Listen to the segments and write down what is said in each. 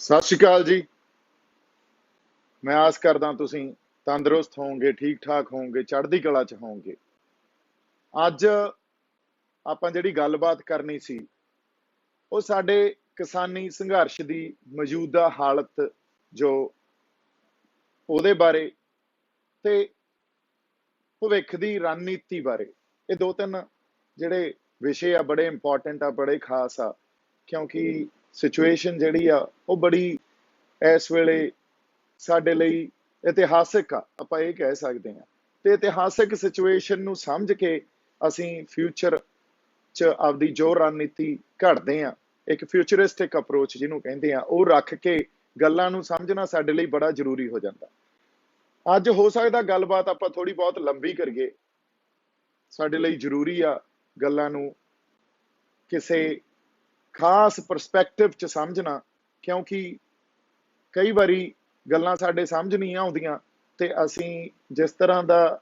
ਸਤਿ ਸ਼੍ਰੀ ਅਕਾਲ ਜੀ। ਮੈਂ ਆਸ ਕਰਦਾ ਤੁਸੀਂ ਤੰਦਰੁਸਤ ਹੋਵੋਗੇ ਠੀਕ ਠਾਕ ਹੋਵੋਗੇ, ਚੜ੍ਹਦੀ ਕਲਾ ਚ ਹੋਵੋਗੇ। ਅੱਜ ਆਪਾਂ ਜਿਹੜੀ ਗੱਲਬਾਤ ਕਰਨੀ ਸੀ, ਉਹ ਸਾਡੇ ਕਿਸਾਨੀ ਸੰਘਰਸ਼ ਦੀ ਮੌਜੂਦਾ ਹਾਲਤ ਜੋ ਉਹਦੇ ਬਾਰੇ ਤੇ ਭਵਿੱਖ ਦੀ ਰਣਨੀਤੀ ਬਾਰੇ। ਇਹ ਦੋ ਤਿੰਨ ਜਿਹੜੇ ਵਿਸ਼ੇ ਆ, ਬੜੇ ਇੰਪੋਰਟੈਂਟ ਆ, ਬੜੇ ਖਾਸ ਆ, ਕਿਉਂਕਿ ਸਿਚੁਏਸ਼ਨ ਜਿਹੜੀ ਆ, ਉਹ ਬੜੀ ਇਸ ਵੇਲੇ ਸਾਡੇ ਲਈ ਇਤਿਹਾਸਿਕ ਆ, ਆਪਾਂ ਇਹ ਕਹਿ ਸਕਦੇ ਹਾਂ। ਤੇ ਇਤਿਹਾਸਿਕ ਸਿਚੁਏਸ਼ਨ ਨੂੰ ਸਮਝ ਕੇ ਅਸੀਂ ਫਿਊਚਰ ਚ ਆਪਦੀ ਜੋ ਰਣਨੀਤੀ ਘੜਦੇ ਆ ਇੱਕ ਫਿਊਚਰਿਸਟਿਕ ਅਪਰੋਚ ਜਿਹਨੂੰ ਕਹਿੰਦੇ ਆ ਉਹ ਰੱਖ ਕੇ ਗੱਲਾਂ ਨੂੰ ਸਮਝਣਾ ਸਾਡੇ ਲਈ ਬੜਾ ਜ਼ਰੂਰੀ ਹੋ ਜਾਂਦਾ। ਅੱਜ ਹੋ ਸਕਦਾ ਗੱਲਬਾਤ ਆਪਾਂ ਥੋੜੀ ਬਹੁਤ ਲੰਬੀ ਕਰੀਏ। ਸਾਡੇ ਲਈ ਜ਼ਰੂਰੀ ਆ ਗੱਲਾਂ ਨੂੰ ਕਿਸੇ ਖਾਸ ਪਰਸਪੈਕਟਿਵ ਚ ਸਮਝਣਾ, ਕਿਉਂਕਿ ਕਈ ਵਾਰੀ ਗੱਲਾਂ ਸਾਡੇ ਸਮਝ ਨਹੀਂ ਆਉਂਦੀਆਂ ਤੇ ਅਸੀਂ ਜਿਸ ਤਰ੍ਹਾਂ ਦਾ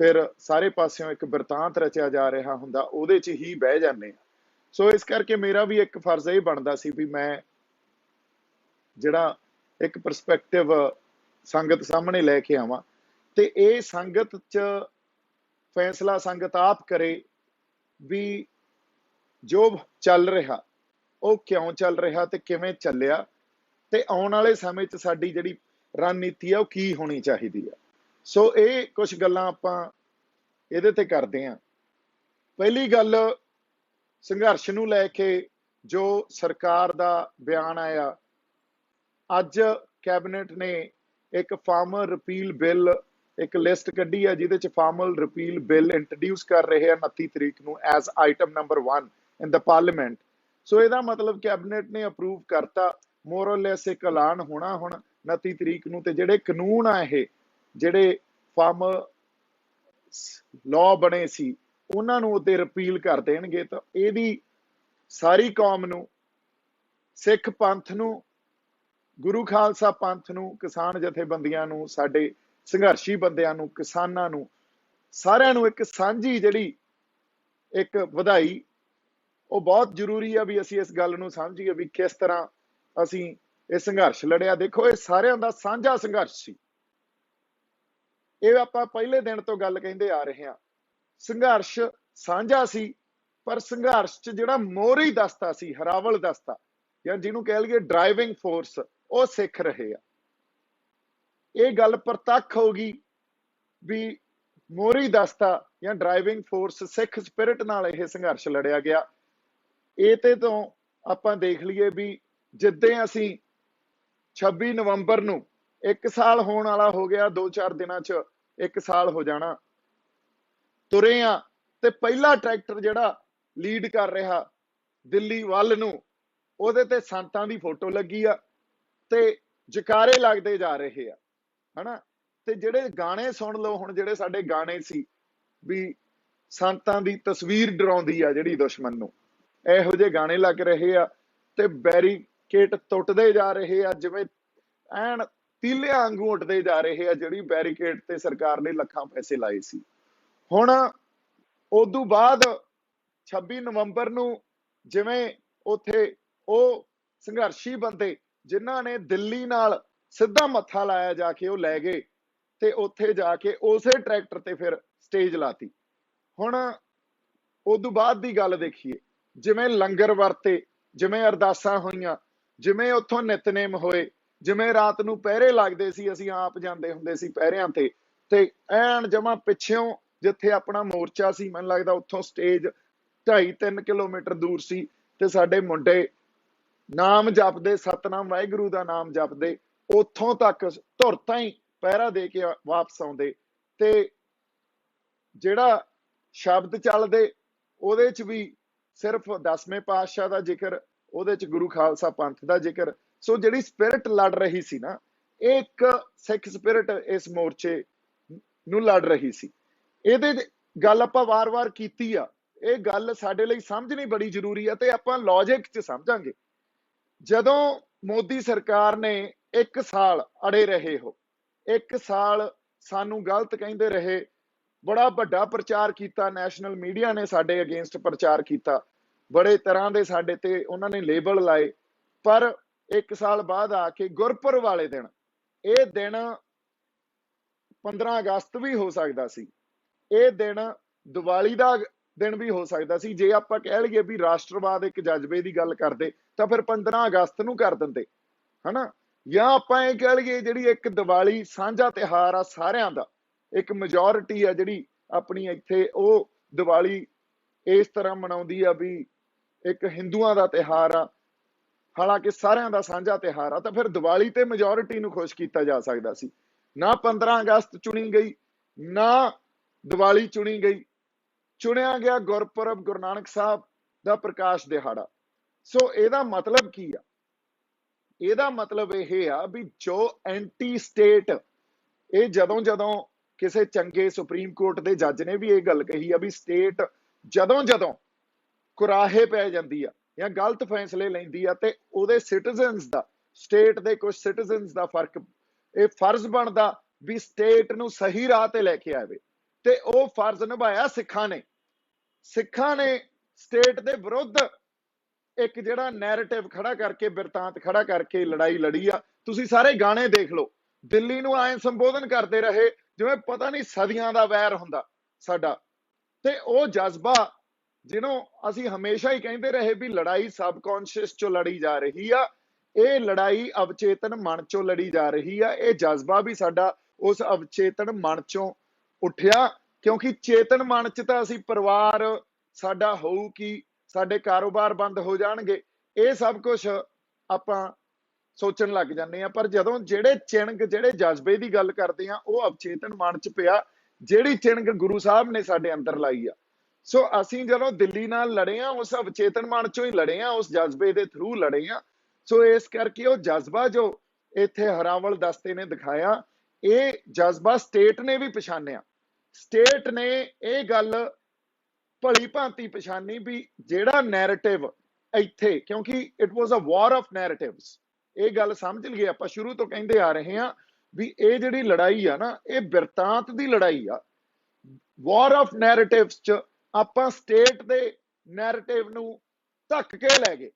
ਫਿਰ ਸਾਰੇ ਪਾਸਿਓਂ ਇੱਕ ਬਿਰਤਾਂਤ ਰਚਿਆ ਜਾ ਰਿਹਾ ਹੁੰਦਾ, ਉਹਦੇ 'ਚ ਹੀ ਬਹਿ ਜਾਂਦੇ ਆ ਸੋ ਇਸ ਕਰਕੇ ਮੇਰਾ ਵੀ ਇੱਕ ਫਰਜ਼ ਇਹ ਬਣਦਾ ਸੀ ਵੀ ਮੈਂ ਜਿਹੜਾ ਇੱਕ ਪਰਸਪੈਕਟਿਵ ਸੰਗਤ ਸਾਹਮਣੇ ਲੈ ਕੇ ਆਵਾਂ ਤੇ ਇਹ ਸੰਗਤ 'ਚ ਫੈਸਲਾ ਸੰਗਤ ਆਪ ਕਰੇ ਵੀ ਜੋ ਚੱਲ ਰਿਹਾ ਉਹ ਕਿਉਂ ਚੱਲ ਰਿਹਾ ਤੇ ਕਿਵੇਂ ਚੱਲਿਆ? ਤੇ ਆਉਣ ਵਾਲੇ ਸਮੇਂ 'ਚ ਸਾਡੀ ਜਿਹੜੀ ਰਣਨੀਤੀ ਆ, ਉਹ ਕੀ ਹੋਣੀ ਚਾਹੀਦੀ ਆ? ਸੋ ਇਹ ਕੁਝ ਗੱਲਾਂ ਆਪਾਂ ਇਹਦੇ ਤੇ ਕਰਦੇ ਆਂ। ਪਹਿਲੀ ਗੱਲ, ਸੰਘਰਸ਼ ਨੂੰ ਲੈ ਕੇ ਜੋ ਸਰਕਾਰ ਦਾ ਬਿਆਨ ਆਇਆ, ਅੱਜ ਕੈਬਨਿਟ ਨੇ ਇੱਕ ਫਾਰਮਰ ਰਿਪੀਲ ਬਿੱਲ, ਇੱਕ ਲਿਸਟ ਕੱਢੀ ਹੈ ਜਿਹਦੇ ਚ ਫਾਰਮਲ ਰਿਪੀਲ ਬਿੱਲ ਇੰਟਰੋਡਿਊਸ ਕਰ ਰਹੇ ਆ 29 ਤਰੀਕ ਨੂੰ as item number 1 in the parliament so ਇਹਦਾ ਮਤਲਬ ਕੈਬਨਿਟ ਨੇ ਅਪਰੂਵ ਕਰਤਾ ਮੋਰਲੈਸ ਇੱਕ ਐਲਾਨ ਹੋਣਾ ਹੁਣ 29 ਤਰੀਕ ਨੂੰ, ਤੇ ਜਿਹੜੇ ਕਾਨੂੰਨ ਆ ਇਹ, ਜਿਹੜੇ ਫਾਰਮਰ ਲਾਅ ਬਣੇ ਸੀ, ਉਹਨਾਂ ਨੂੰ ਉਹਤੇ ਰਿਪੀਲ ਕਰ ਦੇਣਗੇ, ਤਾਂ ਇਹਦੀ ਸਾਰੀ ਕੌਮ ਨੂੰ, ਸਿੱਖ ਪੰਥ ਨੂੰ, ਗੁਰੂ ਖਾਲਸਾ ਪੰਥ ਨੂੰ, ਕਿਸਾਨ ਜਥੇਬੰਦੀਆਂ ਨੂੰ, ਸਾਡੇ ਸੰਘਰਸ਼ੀ ਬੰਦਿਆਂ ਨੂੰ, ਕਿਸਾਨਾਂ ਨੂੰ, ਸਾਰਿਆਂ ਨੂੰ ਇੱਕ ਸਾਂਝੀ ਜਿਹੜੀ ਇੱਕ ਵਧਾਈ ਉਹ ਬਹੁਤ ਜ਼ਰੂਰੀ ਆ ਵੀ ਅਸੀਂ ਇਸ ਗੱਲ ਨੂੰ ਸਮਝੀਏ ਵੀ ਕਿਸ ਤਰ੍ਹਾਂ ਅਸੀਂ ਇਹ ਸੰਘਰਸ਼ ਲੜਿਆ। ਦੇਖੋ, ਇਹ ਸਾਰਿਆਂ ਦਾ ਸਾਂਝਾ ਸੰਘਰਸ਼ ਸੀ। ਇਹ ਆਪਾਂ ਪਹਿਲੇ ਦਿਨ ਤੋਂ ਗੱਲ ਕਹਿੰਦੇ ਆ ਰਹੇ ਹਾਂ। ਸੰਘਰਸ਼ ਸਾਂਝਾ ਸੀ, ਪਰ ਸੰਘਰਸ਼ 'ਚ ਜਿਹੜਾ ਮੋਹਰੀ ਦਸਤਾ ਸੀ, ਹਰਾਵਲ ਦਸਤਾ, ਜਾਂ ਜਿਹਨੂੰ ਕਹਿ ਲਈਏ ਡਰਾਈਵਿੰਗ ਫੋਰਸ ਉਹ ਸਿੱਖ ਰਹੇ ਆ। ਇਹ ਗੱਲ ਪ੍ਰਤੱਖ ਹੋ ਗਈ ਵੀ ਮੋਹਰੀ ਦਸਤਾ ਜਾਂ ਡਰਾਈਵਿੰਗ ਫੋਰਸ ਸਿੱਖ ਸਪਿਰਿਟ ਨਾਲ ਇਹ ਸੰਘਰਸ਼ ਲੜਿਆ ਗਿਆ। ਇਹ ਤੇ ਤੋਂ ਆਪਾਂ ਦੇਖ ਲਈਏ ਵੀ ਜਿੱਦਾਂ ਅਸੀਂ 26 ਨਵੰਬਰ ਨੂੰ ਇੱਕ ਸਾਲ ਹੋਣ ਵਾਲਾ ਹੋ ਗਿਆ 2-4 ਦਿਨਾਂ 'ਚ ਇੱਕ ਸਾਲ ਹੋ ਜਾਣਾ। ਤੁਰੇ ਆ ਤੇ ਪਹਿਲਾ ਟਰੈਕਟਰ ਜਿਹੜਾ ਲੀਡ ਕਰ ਰਿਹਾ ਦਿੱਲੀ ਵੱਲ ਨੂੰ, ਉਹਦੇ ਤੇ ਸੰਤਾਂ ਦੀ ਫੋਟੋ ਲੱਗੀ ਆ ਤੇ ਜਕਾਰੇ ਲੱਗਦੇ ਜਾ ਰਹੇ ਆ, ਹਨਾ? ਤੇ ਜਿਹੜੇ ਗਾਣੇ ਸੁਣ ਲਓ, ਹੁਣ ਜਿਹੜੇ ਸਾਡੇ ਗਾਣੇ ਸੀ ਵੀ ਸੰਤਾਂ ਦੀ ਤਸਵੀਰ ਡਰਾਉਂਦੀ ਆ ਜਿਹੜੀ ਦੁਸ਼ਮਣ ਨੂੰ। ਇਹੋ ਜਿਹੇ ਗਾਣੇ ਲੱਗ ਰਹੇ ਆ ਤੇ ਬੈਰੀਕੇਡ ਟੁੱਟਦੇ ਜਾ ਰਹੇ ਆ, ਜਿਵੇਂ ਐਨ ਤੀਲਿਆਂ ਵਾਂਗੂ ਉੱਠਦੇ ਜਾ ਰਹੇ ਆ, ਜਿਹੜੀ ਬੈਰੀਕੇਡ ਤੇ ਸਰਕਾਰ ਨੇ ਲੱਖਾਂ ਪੈਸੇ ਲਾਏ ਸੀ। ਹੁਣ ਉਦੋਂ ਬਾਅਦ 26 ਨਵੰਬਰ ਨੂੰ ਜਿਵੇਂ ਉਥੇ ਉਹ ਸੰਘਰਸ਼ੀ ਬੰਦੇ ਜਿਨ੍ਹਾਂ ਨੇ ਦਿੱਲੀ ਨਾਲ ਸਿੱਧਾ ਮੱਥਾ ਲਾਇਆ ਜਾ ਕੇ ਉਹ ਲੈ ਗਏ ਤੇ ਉੱਥੇ ਜਾ ਕੇ ਉਸੇ ਟਰੈਕਟਰ ਤੇ ਫਿਰ ਸਟੇਜ ਲਾਤੀ। ਹੁਣ ਉਦੋਂ ਬਾਅਦ ਦੀ ਗੱਲ ਦੇਖੀਏ ਜਿਵੇਂ ਲੰਗਰ ਵਰਤੇ, ਜਿਵੇਂ ਅਰਦਾਸਾਂ ਹੋਈਆਂ, ਜਿਵੇਂ ਉੱਥੋਂ ਨਿਤਨੇਮ ਹੋਏ, ਜਿਵੇਂ ਰਾਤ ਨੂੰ ਪਹਿਰੇ ਲੱਗਦੇ ਸੀ, ਅਸੀਂ ਆਪ ਜਾਂਦੇ ਹੁੰਦੇ ਸੀ ਪਹਿਰਿਆਂ ਤੇ ਤੇ ਐਨ ਜਮਾ ਪਿੱਛੇੋਂ ਜਿੱਥੇ ਆਪਣਾ ਮੋਰਚਾ ਸੀ, ਮੈਨੂੰ ਲੱਗਦਾ ਉੱਥੋਂ ਸਟੇਜ 2.5 3 ਕਿਲੋਮੀਟਰ ਦੂਰ ਸੀ, ਤੇ ਸਾਡੇ ਮੁੰਡੇ ਨਾਮ ਜਪਦੇ, ਸਤਨਾਮ, ਵਾਹਿਗੁਰੂ ਦਾ ਨਾਮ ਜਪਦੇ, ਉੱਥੋਂ ਤੱਕ ਧੁਰਤਾਂ ਹੀ ਪਹਿਰਾ ਦੇ ਕੇ ਵਾਪਸ ਆਉਂਦੇ, ਤੇ ਜਿਹੜਾ ਸ਼ਬਦ ਚੱਲਦੇ, ਉਹਦੇ ਚ ਵੀ ਸਿਰਫ 10ਵੇਂ ਪਾਤਸ਼ਾਹ ਦਾ ਜ਼ਿਕਰ, ਉਹਦੇ ਚ ਗੁਰੂ ਖਾਲਸਾ ਪੰਥ ਦਾ ਜ਼ਿਕਰ। ਸੋ ਜਿਹੜੀ ਸਪਿਰਿਟ ਲੜ ਰਹੀ ਸੀ ਨਾ, ਇਹ ਇੱਕ ਸਿੱਖ ਸਪਿਰਿਟ ਇਸ ਮੋਰਚੇ ਨੂੰ ਲੜ ਰਹੀ ਸੀ। ਇਹਦੇ ਗੱਲ ਆਪਾਂ ਵਾਰ-ਵਾਰ ਕੀਤੀ ਆ। ਇਹ ਗੱਲ ਸਾਡੇ ਲਈ ਸਮਝਣੀ ਬੜੀ ਜ਼ਰੂਰੀ ਆ ਤੇ ਆਪਾਂ ਲੌਜੀਕ 'ਚ ਸਮਝਾਂਗੇ। ਜਦੋਂ ਮੋਦੀ ਸਰਕਾਰ ਨੇ 1 ਸਾਲ ਅੜੇ ਰਹੇ ਹੋ 1 ਸਾਲ ਸਾਨੂੰ ਗਲਤ ਕਹਿੰਦੇ ਰਹੇ, ਬੜਾ ਵੱਡਾ ਪ੍ਰਚਾਰ ਕੀਤਾ ਨੈਸ਼ਨਲ ਮੀਡੀਆ ਨੇ ਸਾਡੇ ਅਗੇਂਸਟ ਪ੍ਰਚਾਰ ਕੀਤਾ ਬੜੇ ਤਰ੍ਹਾਂ ਦੇ ਸਾਡੇ ਤੇ ਉਹਨਾਂ ਨੇ ਲੇਬਲ ਲਾਏ, ਪਰ ਇੱਕ ਸਾਲ ਬਾਅਦ ਆ ਕੇ ਗੁਰਪੁਰਬ ਵਾਲੇ ਦਿਨ, ਇਹ ਦਿਨ 15 ਅਗਸਤ ਵੀ ਹੋ ਸਕਦਾ ਸੀ, ਇਹ ਦਿਨ ਦੀਵਾਲੀ ਦਾ ਦਿਨ ਵੀ ਹੋ ਸਕਦਾ ਸੀ, ਜੇ ਆਪਾਂ ਕਹਿ ਲਈਏ ਵੀ ਰਾਸ਼ਟਰਵਾਦ ਇੱਕ ਜਜ਼ਬੇ ਦੀ ਗੱਲ ਕਰਦੇ, ਤਾਂ ਫਿਰ 15 ਅਗਸਤ ਨੂੰ ਕਰ ਦਿੰਦੇ, ਹਨਾ? ਜਾਂ ਆਪਾਂ ਇਹ ਕਹਿ ਲਈਏ ਜਿਹੜੀ ਇੱਕ ਦੀਵਾਲੀ ਸਾਂਝਾ ਤਿਹਾਰ ਆ ਸਾਰਿਆਂ ਦਾ, ਇੱਕ ਮੈਜੋਰਿਟੀ ਆ ਜਿਹੜੀ ਆਪਣੀ ਇੱਥੇ ਉਹ ਦੀਵਾਲੀ ਇਸ ਤਰ੍ਹਾਂ ਮਨਾਉਂਦੀ ਆ ਵੀ ਇੱਕ ਹਿੰਦੂਆਂ ਦਾ ਤਿਹਾਰ ਆ, ਹਾਲਾਂਕਿ ਸਾਰਿਆਂ ਦਾ ਸਾਂਝਾ ਤਿਹਾਰ ਆ, ਤਾਂ ਫਿਰ ਦੀਵਾਲੀ ਤੇ ਮੈਜੋਰਿਟੀ ਨੂੰ ਖੁਸ਼ ਕੀਤਾ ਜਾ ਸਕਦਾ ਸੀ। ਨਾ 15 ਅਗਸਤ ਚੁਣੀ ਗਈ, ਨਾ ਦੀਵਾਲੀ ਚੁਣੀ ਗਈ। ਚੁਣਿਆ ਗਿਆ ਗੁਰਪੁਰਬ ਗੁਰੂ ਨਾਨਕ ਸਾਹਿਬ ਦਾ ਪ੍ਰਕਾਸ਼ ਦਿਹਾੜਾ। ਸੋ ਇਹਦਾ ਮਤਲਬ ਕੀ ਆ? ਇਹਦਾ ਮਤਲਬ ਇਹ ਆ ਵੀ ਜੋ ਐਂਟੀ ਸਟੇਟ ਇਹ ਜਦੋਂ ਜਦੋਂ ਕਿਸੇ ਚੰਗੇ ਸੁਪਰੀਮ ਕੋਰਟ ਦੇ ਜੱਜ ਨੇ ਵੀ ਇਹ ਗੱਲ ਕਹੀ ਆ ਵੀ ਸਟੇਟ ਜਦੋਂ ਜਦੋਂ ਕੁਰਾਹੇ ਪੈ ਜਾਂਦੀ ਆ ਜਾਂ ਗਲਤ ਫੈਸਲੇ ਲੈਂਦੀ ਆ ਤੇ ਉਹਦੇ ਸਿਟੀਜ਼ਨਸ ਦਾ ਸਟੇਟ ਦੇ ਕੁਝ ਸਿਟੀਜ਼ਨਸ ਦਾ ਫ਼ਰਕ, ਇਹ ਫਰਜ਼ ਬਣਦਾ ਵੀ ਸਟੇਟ ਨੂੰ ਸਹੀ ਰਾਹ ਤੇ ਲੈ ਕੇ ਆਵੇ ਤੇ ਉਹ ਫਰਜ਼ ਨਿਭਾਇਆ ਸਿੱਖਾਂ ਨੇ। ਸਿੱਖਾਂ ਨੇ ਸਟੇਟ ਦੇ ਵਿਰੁੱਧ ਇੱਕ ਜਿਹੜਾ ਨੈਰੇਟਿਵ ਖੜਾ ਕਰਕੇ, ਬਿਰਤਾਂਤ ਖੜਾ ਕਰਕੇ ਲੜਾਈ ਲੜੀ ਆ। ਤੁਸੀਂ ਸਾਰੇ ਗਾਣੇ ਦੇਖ ਲਓ, ਦਿੱਲੀ ਨੂੰ ਐਂ ਸੰਬੋਧਨ ਕਰਦੇ ਰਹੇ ਜਿਵੇਂ ਪਤਾ ਨਹੀਂ ਸਦੀਆਂ ਦਾ ਵੈਰ ਹੁੰਦਾ ਸਾਡਾ। ਤੇ ਉਹ ਜਜ਼ਬਾ ਜਿਹਨੂੰ ਅਸੀਂ ਹਮੇਸ਼ਾ ਹੀ ਕਹਿੰਦੇ ਰਹੇ ਵੀ ਲੜਾਈ ਸਬਕੌਂਸ਼ੀਅਸ ਚੋਂ ਲੜੀ ਜਾ ਰਹੀ ਆ, ਇਹ ਲੜਾਈ ਅਵਚੇਤਨ ਮਨ ਚੋਂ ਲੜੀ ਜਾ ਰਹੀ ਆ, ਇਹ ਜਜ਼ਬਾ ਵੀ ਸਾਡਾ ਉਸ ਅਵਚੇਤਨ ਮਨ ਚੋਂ ਉੱਠਿਆ, ਕਿਉਂਕਿ ਚੇਤਨ ਮਨ ਚ ਤਾਂ ਅਸੀਂ ਪਰਿਵਾਰ, ਸਾਡਾ ਹੋਊ ਕੀ, ਸਾਡੇ ਕਾਰੋਬਾਰ ਬੰਦ ਹੋ ਜਾਣਗੇ, ਇਹ ਸਭ ਕੁਝ ਆਪਾਂ ਸੋਚਣ ਲੱਗ ਜਾਂਦੇ ਆ, ਪਰ ਜਦੋਂ ਜਿਹੜੇ ਚਿਣਗ ਜਿਹੜੇ ਜਜ਼ਬੇ ਦੀ ਗੱਲ ਕਰਦੇ ਆ, ਉਹ ਅਵਚੇਤਨ ਮਨ ਚ ਪਿਆ, ਜਿਹੜੀ ਚਿਣਗ ਗੁਰੂ ਸਾਹਿਬ ਨੇ ਸਾਡੇ ਅੰਦਰ ਲਾਈ ਆ ਸੋ ਅਸੀਂ ਜਦੋਂ ਦਿੱਲੀ ਨਾਲ ਲੜੇ ਆ ਉਸ ਅਵਚੇਤਨ ਮਨ ਚੋਂ ਹੀ ਲੜੇ ਆ ਉਸ ਜਜ਼ਬੇ ਦੇ ਥਰੂ ਲੜੇ ਆ ਸੋ ਇਸ ਕਰਕੇ ਉਹ ਜਜ਼ਬਾ ਜੋ ਇੱਥੇ ਹਰਾਵਲ ਦਸਤੇ ਨੇ ਦਿਖਾਇਆ, ਇਹ ਜਜ਼ਬਾ ਸਟੇਟ ਨੇ ਵੀ ਪਛਾਣਿਆ। ਸਟੇਟ ਨੇ ਇਹ ਗੱਲ ਭਲੀ ਭਾਂਤੀ ਪਛਾਣੀ ਵੀ ਜਿਹੜਾ ਨੈਰੇਟਿਵ ਇੱਥੇ, ਕਿਉਂਕਿ it was a war of ਨੈਰੇਟਿਵਸ ਇਹ ਗੱਲ ਸਮਝ ਲਈਏ, ਆਪਾਂ ਸ਼ੁਰੂ ਤੋਂ ਕਹਿੰਦੇ ਆ ਰਹੇ ਹਾਂ ਵੀ ਇਹ ਜਿਹੜੀ ਲੜਾਈ ਆ ਨਾ, ਇਹ ਬਿਰਤਾਂਤ ਦੀ ਲੜਾਈ ਆ। ਵਾਰ ਆਫ ਨੈਰੇਟਿਵਸ ਚ ਆਪਾਂ ਸਟੇਟ ਦੇ ਨੈਰੇਟਿਵ ਨੂੰ ਧੱਕ ਕੇ ਲੈ ਗਏ,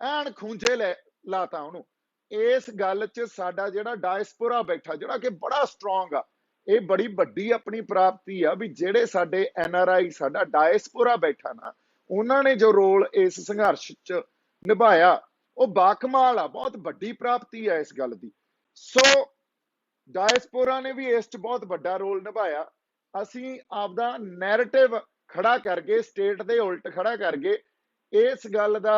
ਐਨ ਖੂੰਜੇ ਲੈ ਲਾਤਾ ਉਹਨੂੰ। ਇਸ ਗੱਲ 'ਚ ਸਾਡਾ ਜਿਹੜਾ ਡਾਇਸਪੋਰਾ ਬੈਠਾ, ਜਿਹੜਾ ਕਿ ਬੜਾ ਸਟਰੋਂਗ ਆ, ਇਹ ਬੜੀ ਵੱਡੀ ਆਪਣੀ ਪ੍ਰਾਪਤੀ ਆ ਵੀ ਜਿਹੜੇ ਸਾਡੇ ਐਨ ਆਰ ਆਈ ਸਾਡਾ ਡਾਇਸਪੋਰਾ ਬੈਠਾ ਨਾ, ਉਹਨਾਂ ਨੇ ਜੋ ਰੋਲ ਇਸ ਸੰਘਰਸ਼ 'ਚ ਨਿਭਾਇਆ, ਉਹ ਬਾਕਮਾਲ ਆ, ਬਹੁਤ ਵੱਡੀ ਪ੍ਰਾਪਤੀ ਆ ਇਸ ਗੱਲ ਦੀ। ਸੋ ਡਾਇਸਪੋਰਾ ਨੇ ਵੀ ਇਸ 'ਚ ਬਹੁਤ ਵੱਡਾ ਰੋਲ ਨਿਭਾਇਆ। ਅਸੀਂ ਆਪਦਾ ਨੈਰੇਟਿਵ ਖੜਾ ਕਰਕੇ ਸਟੇਟ ਦੇ ਉਲਟ ਖੜਾ ਕਰਕੇ, ਇਸ ਗੱਲ ਦਾ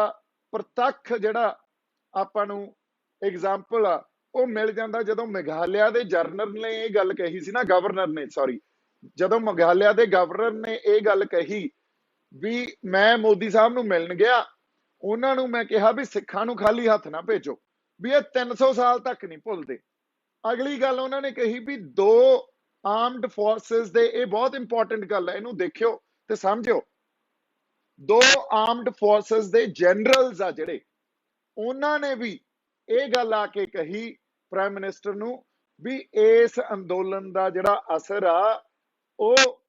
ਪ੍ਰਤੱਖ ਜਿਹੜਾ ਆਪਾਂ ਨੂੰ ਐਗਜ਼ਾਮਪਲ ਆ, ਉਹ ਮਿਲ ਜਾਂਦਾ ਜਦੋਂ ਮੇਘਾਲਿਆ ਦੇ ਜਰਨਲ ਨੇ ਇਹ ਗੱਲ ਕਹੀ ਸੀ ਨਾ ਗਵਰਨਰ ਨੇ ਸੌਰੀ ਜਦੋਂ ਮੇਘਾਲਿਆ ਦੇ ਗਵਰਨਰ ਨੇ ਇਹ ਗੱਲ ਕਹੀ ਵੀ ਮੈਂ ਮੋਦੀ ਸਾਹਿਬ ਨੂੰ ਮਿਲਣ ਗਿਆ, ਉਹਨਾਂ ਨੂੰ ਮੈਂ ਕਿਹਾ ਵੀ ਸਿੱਖਾਂ ਨੂੰ ਖਾਲੀ ਹੱਥ ਨਾ ਭੇਜੋ, ਵੀ ਇਹ 300 ਸਾਲ ਤੱਕ ਨਹੀਂ ਭੁੱਲਦੇ। ਅਗਲੀ ਗੱਲ ਉਹਨਾਂ ਨੇ ਕਹੀ ਵੀ ਦੋ ਆਰਮਡ ਫੋਰਸਸ ਦੇ, ਇਹ ਬਹੁਤ ਇੰਪੋਰਟੈਂਟ ਗੱਲ ਹੈ ਇਹਨੂੰ ਦੇਖਿਓ ਤੇ ਸਮਝਿਓ, ਦੋ ਆਰਮਡ ਫੋਰਸਸ ਦੇ ਜਨਰਲਸ ਆ ਜਿਹੜੇ, ਉਹਨਾਂ ਨੇ ਵੀ ਇਹ ਗੱਲ ਆ ਕੇ ਕਹੀ ਪ੍ਰਾਈਮ ਮਿਨਿਸਟਰ ਨੂੰ ਵੀ ਇਸ ਅੰਦੋਲਨ ਦਾ ਜਿਹੜਾ ਅਸਰ ਆ, ਉਹ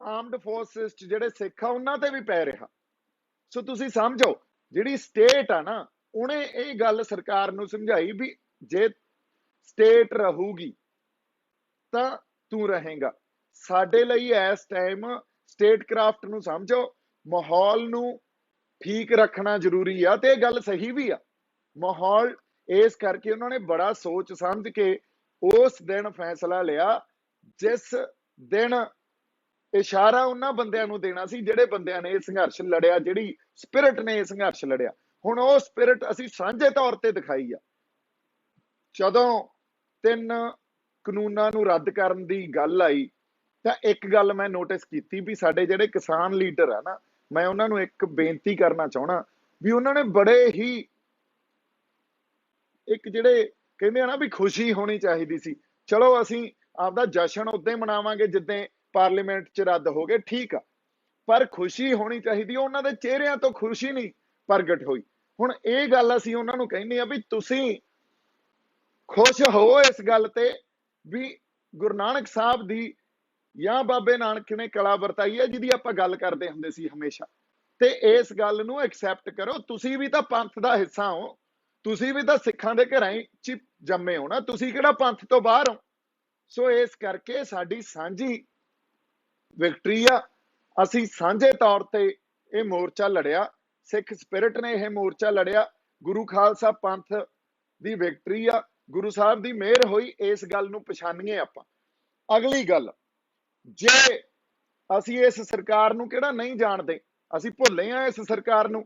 ਆਰਮਡ ਫੋਰਸਸ ਜਿਹੜੇ ਸਿੱਖ ਆ, ਉਹਨਾਂ ਤੇ ਵੀ ਪੈ ਰਿਹਾ। ਸੋ ਤੁਸੀਂ ਸਮਝੋ, ਜਿਹੜੀ ਸਟੇਟ ਆ ਨਾ, ਉਹਨੇ ਇਹ ਗੱਲ ਸਰਕਾਰ ਨੂੰ ਸਮਝਾਈ ਵੀ ਜੇ ਸਟੇਟ ਰਹੂਗੀ, ਤਾਂ ਤੂੰ ਰਹੇਗਾ। ਸਾਡੇ ਲਈ ਇਸ ਟਾਈਮ ਸਟੇਟ ਕਰਾਫਟ ਨੂੰ ਸਮਝੋ, ਮਾਹੌਲ ਨੂੰ ਠੀਕ ਰੱਖਣਾ ਜ਼ਰੂਰੀ ਆ ਤੇ ਇਹ ਗੱਲ ਸਹੀ ਵੀ ਆ। ਮਾਹੌਲ ਇਸ ਕਰਕੇ ਉਹਨਾਂ ਨੇ ਬੜਾ ਸੋਚ ਸਮਝ ਕੇ ਉਸ ਦਿਨ ਫੈਸਲਾ ਲਿਆ, ਜਿਸ ਦਿਨ ਇਸ਼ਾਰਾ ਉਹਨਾਂ ਬੰਦਿਆਂ ਨੂੰ ਦੇਣਾ ਸੀ, ਜਿਹੜੇ ਬੰਦਿਆਂ ਨੇ ਇਹ ਸੰਘਰਸ਼ ਲੜਿਆ, ਜਿਹੜੀ ਸਪਿਰਿਟ ਨੇ ਇਹ ਸੰਘਰਸ਼ ਲੜਿਆ। ਹੁਣ ਉਹ ਸਪਿਰਿਟ ਅਸੀਂ ਸਾਂਝੇ ਤੌਰ ਤੇ ਦਿਖਾਈ ਆ। ਜਦੋਂ ਤਿੰਨ ਕਾਨੂੰਨਾਂ ਨੂੰ ਰੱਦ ਕਰਨ ਦੀ ਗੱਲ ਆਈ ਤਾਂ ਇੱਕ ਗੱਲ ਮੈਂ ਨੋਟਿਸ ਕੀਤੀ ਵੀ ਸਾਡੇ ਜਿਹੜੇ ਕਿਸਾਨ ਲੀਡਰ ਆ ਨਾ, ਮੈਂ ਉਹਨਾਂ ਨੂੰ ਇੱਕ ਬੇਨਤੀ ਕਰਨਾ ਚਾਹਣਾ ਵੀ ਉਹਨਾਂ ਨੇ ਬੜੇ ਹੀ ਇੱਕ ਜਿਹੜੇ ਕਹਿੰਦੇ ਆ ਨਾ ਵੀ ਖੁਸ਼ੀ ਹੋਣੀ ਚਾਹੀਦੀ ਸੀ, ਚਲੋ ਅਸੀਂ ਆਪਦਾ ਜਸ਼ਨ ਉਦੋਂ ਹੀ ਮਨਾਵਾਂਗੇ ਜਿੱਦਾਂ ਪਾਰਲੀਮੈਂਟ 'ਚ ਰੱਦ ਹੋ ਗਏ, ਠੀਕ ਆ, ਪਰ ਖੁਸ਼ੀ ਹੋਣੀ ਚਾਹੀਦੀ, ਉਹਨਾਂ ਦੇ ਚਿਹਰਿਆਂ ਤੋਂ ਖੁਸ਼ੀ ਨਹੀਂ ਪ੍ਰਗਟ ਹੋਈ। ਹੁਣ ਇਹ ਗੱਲ ਅਸੀਂ ਉਹਨਾਂ ਨੂੰ ਕਹਿੰਦੇ ਆ ਵੀ ਤੁਸੀਂ ਖੁਸ਼ ਹੋ ਇਸ ਗੱਲ ਤੇ ਵੀ ਗੁਰੂ ਨਾਨਕ ਸਾਹਿਬ ਦੀ ਜਾਂ ਬਾਬੇ ਨਾਨਕ ਨੇ ਕਲਾ ਵਰਤਾਈ ਹੈ, ਜਿਹਦੀ ਆਪਾਂ ਗੱਲ ਕਰਦੇ ਹੁੰਦੇ ਸੀ ਹਮੇਸ਼ਾ। ਤੇ ਇਸ ਗੱਲ ਨੂੰ ਐਕਸੈਪਟ ਕਰੋ, ਤੁਸੀਂ ਵੀ ਤਾਂ ਪੰਥ ਦਾ ਹਿੱਸਾ ਹੋ। ਤੁਸੀਂ ਵੀ ਤਾਂ ਸਿੱਖਾਂ ਦੇ ਘਰਾਂ ਹੀ ਚ ਜੰਮੇ ਹੋ ਨਾ। ਤੁਸੀਂ ਕਿਹੜਾ ਪੰਥ ਤੋਂ ਬਾਹਰ ਹੋ? ਸੋ ਇਸ ਕਰਕੇ ਸਾਡੀ ਸਾਂਝੀ ਵਿਕਟਰੀ ਆ। ਅਸੀਂ ਸਾਂਝੇ ਤੌਰ ਤੇ ਇਹ ਮੋਰਚਾ ਲੜਿਆ। ਸਿੱਖ ਸਪਿਰਿਟ ਨੇ ਇਹ ਮੋਰਚਾ ਲੜਿਆ। ਗੁਰੂ ਖਾਲਸਾ ਪੰਥ ਦੀ ਵਿਕਟਰੀ ਆ। ਗੁਰੂ ਸਾਹਿਬ ਦੀ ਮਿਹਰ ਹੋਈ। ਇਸ ਗੱਲ ਨੂੰ ਪਛਾਣੀਏ ਆਪਾਂ। ਅਗਲੀ ਗੱਲ। ਜੇ ਅਸੀਂ ਇਸ ਸਰਕਾਰ ਨੂੰ ਕਿਹੜਾ ਨਹੀਂ ਜਾਣਦੇ, ਅਸੀਂ ਭੁੱਲੇ ਆ ਇਸ ਸਰਕਾਰ ਨੂੰ।